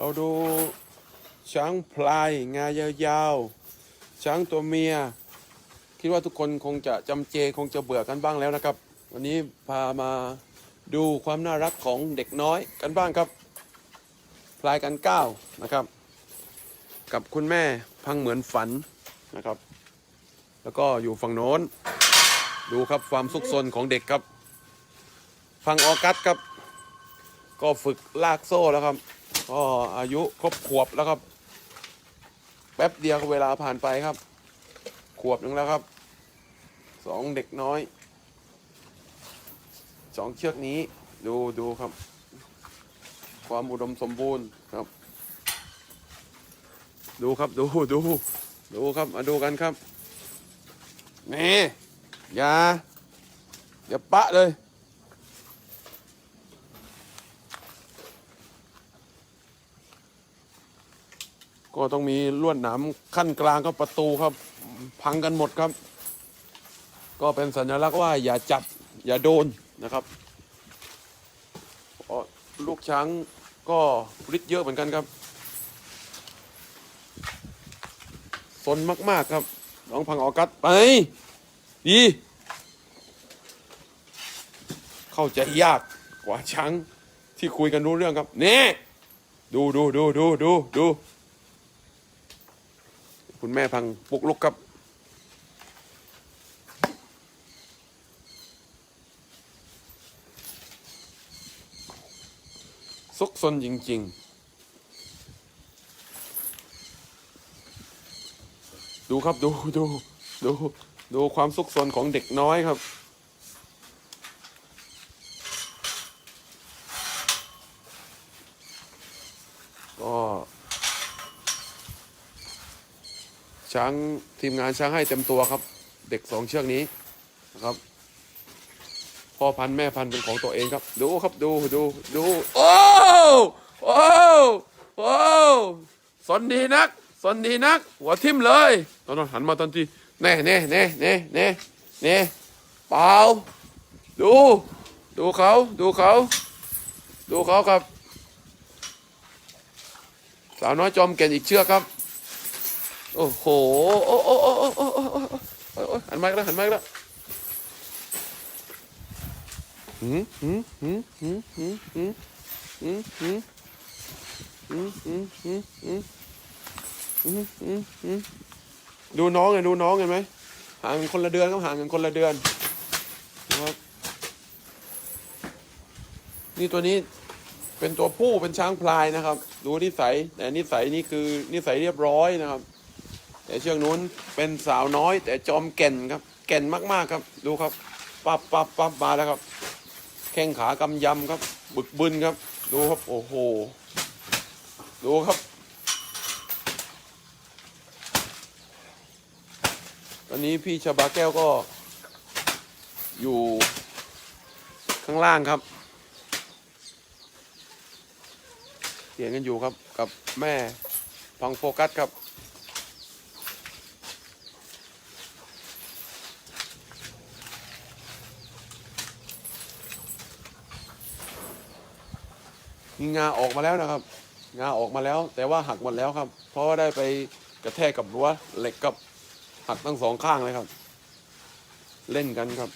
เราดูช้างพลายงายาวๆ ช้างตัวเมีย คิดว่าทุกคนคงจะจำเจคงจะเบื่อกันบ้างแล้วนะครับ วันนี้พามาดูความน่ารักของเด็กน้อยกันบ้างครับ พลายกันก้าวนะครับ กับคุณแม่พังเหมือนฝันนะครับ แล้วก็อยู่ฝั่งโน้น ดูครับความสุขสนของเด็กครับฟังออกัสครับ ก็ฝึกลากโซ่แล้วครับ ก็อายุครบขวบแล้วครับ แป๊บเดียวเวลาผ่านไปครับ ขวบหนึ่งแล้วครับสองเด็กน้อยสองเชือกนี้ดูดูครับ ความอุดมสมบูรณ์ครับ ดูครับดูดูดูครับมาดูกันครับนี่อย่าอย่าปะเลย ก็ต้องมีลวดหนามขั้นกลางครับประตูครับ พังกันหมดครับ ก็เป็นสัญลักษณ์ว่าอย่าจับอย่าโดนนะครับลูกช้างก็ฤทธิ์เยอะเหมือนกันครับสนมาก ๆ ครับน้องพังออกัสไปดีเข้าใจยากกว่าช้างที่คุยกันรู้เรื่องครับเน่ดูดูดูดูดูดู คุณแม่พังปลุกลุกครับ ซุกซนจริง ๆ ดูครับดูดูดูดูความซุกซนของเด็กน้อยครับก็ ช้างทีมงานช้างให้เต็มตัวครับ เด็กสองเชือกนี้นะครับพ่อพันธุ์แม่พันธุ์เป็นของตัวเองครับ ดูครับดูดูดูโอ้โอ้โอ้สนดีนักสนดีนัก หัวทิ่มเลยตอนนั้นหันมาทันทีแน่แน่แน่แน่แน่แน่เปล่าดู ดูเขาดูเขาดูเขาครับ สาวน้อยจอมแก่นอีกเชือกครับ โอ้โห โอ้โอ้โอ้โอ้โอ้โอ้โอ้โอ้โอ้หันมากแล้วหันมากแล้วหืมหืมหืมหืมหืมหืมหืมหืมหืมหืมหืมหืมหืมหืมหืมดูน้องไงดูน้องเห็นไหมห่างกันคนละเดือนครับห่างกันคนละเดือนนะครับนี่ตัวนี้เป็นตัวผู้เป็นช้างพลายนะครับ ดูนิสัยแต่นิสัยนี่คือนิสัยเรียบร้อยนะครับ แต่เชือกนู้นเป็นสาวน้อย แต่จอมแก่นครับ แก่นมากๆครับ ดูครับปั๊บปั๊บปั๊บมาแล้วครับ แข้งขากำยำครับ บึกบึนครับ ดูครับโอ้โห ดูครับ ตอนนี้พี่ชาบาแก้วก็อยู่ข้างล่างครับเถียงกันอยู่ครับกับแม่พังโฟกัสครับ มีงาออกมาแล้วนะครับ งาออกมาแล้ว แต่ว่าหักหมดแล้วครับ เพราะว่าได้ไปกระแทกกับรั้วเหล็กกับหักทั้งสองข้างเลยครับ เล่นกันครับ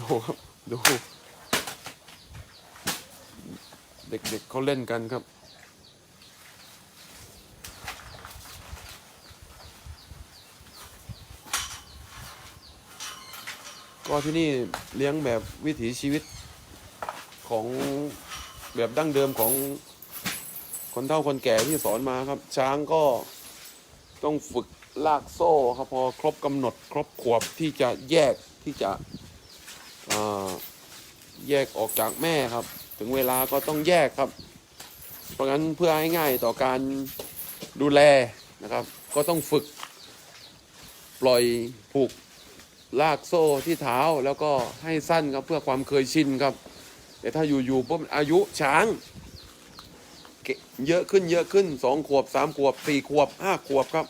ดูครับดู เด็กๆเขาเล่นกันครับ ก็ที่นี่เลี้ยงแบบวิถีชีวิตของแบบดั้งเดิมของคนเฒ่าคนแก่ที่สอนมาครับ ช้างก็ต้องฝึกลากโซ่ครับพอครบกำหนดครบขวบที่จะแยกที่จะแยกออกจากแม่ครับ ถึงเวลาก็ต้องแยกครับ เพราะงั้นเพื่อให้ง่ายต่อการดูแลนะครับ ก็ต้องฝึกปล่อยผูก ลากโซ่ที่เท้าแล้วก็ให้สั้นครับเพื่อความเคยชินครับ แต่ถ้าอยู่ๆปุ๊บอายุช้าง เยอะขึ้นเยอะขึ้นสองขวบสามขวบสี่ขวบห้าขวบครับ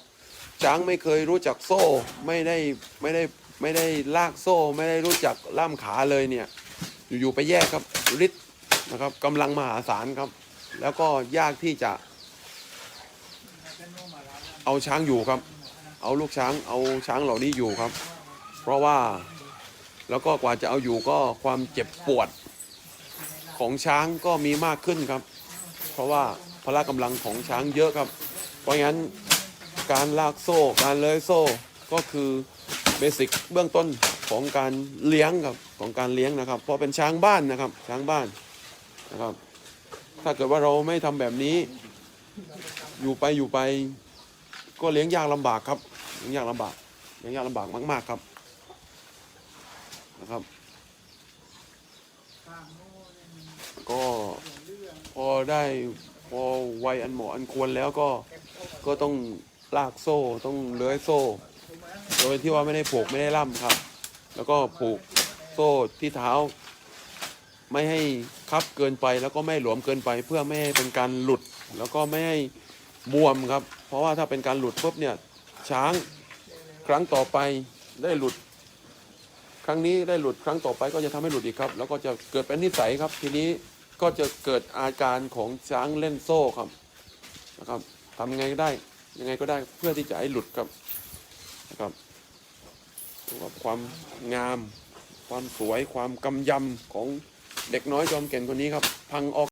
ช้างไม่เคยรู้จักโซ่ไม่ได้ไม่ได้ไม่ได้ลากโซ่ไม่ได้รู้จักล่ามขาเลยเนี่ย อยู่ๆไปแยกครับฤทธิ์นะครับกำลังมหาศาลครับ แล้วก็ยากที่จะ เอาช้างอยู่ครับ เอาลูกช้างเอาช้างเหล่านี้อยู่ครับ เพราะว่าแล้วก็กว่าจะเอาอยู่ก็ความเจ็บปวดของช้างก็มีมากขึ้นครับ เพราะว่าพละกำลังของช้างเยอะครับ เพราะงั้นการลากโซ่การเลื้อยโซ่ก็คือเบสิกเบื้องต้นของการเลี้ยงครับของการเลี้ยงนะครับ เพราะเป็นช้างบ้านนะครับช้างบ้านนะครับ ถ้าเกิดว่าเราไม่ทำแบบนี้ อยู่ไปอยู่ไป ก็เลี้ยงยากลำบากครับเลี้ยงยากลำบากเลี้ยงยากลำบากมาก ๆ ครับ นะครับ ก็พอได้พอวัยอันเหมาะอันควรแล้วก็ก็ต้องลากโซ่ต้องเลื้อยโซ่ โดยที่ว่าไม่ได้ผูกไม่ได้ล่ำครับ แล้วก็ผูกโซ่ที่เท้า ไม่ให้คับเกินไปแล้วก็ไม่หลวมเกินไป เพื่อไม่ให้เป็นการหลุด แล้วก็ไม่ให้บวมครับ เพราะว่าถ้าเป็นการหลุดปุ๊บเนี่ยช้างครั้งต่อไปได้หลุด ครั้งนี้ได้หลุดครั้งต่อไปก็จะทำให้หลุดอีกครับ แล้วก็จะเกิดเป็นนิสัยครับ ทีนี้ก็จะเกิดอาการของช้างเล่นโซ่ครับนะครับทำยังไงก็ได้ยังไงก็ได้เพื่อที่จะให้หลุดครับนะครับดูครับความงาม ความสวยความกำยำของเด็กน้อยจอมเก่งคนนี้ครับ พังออก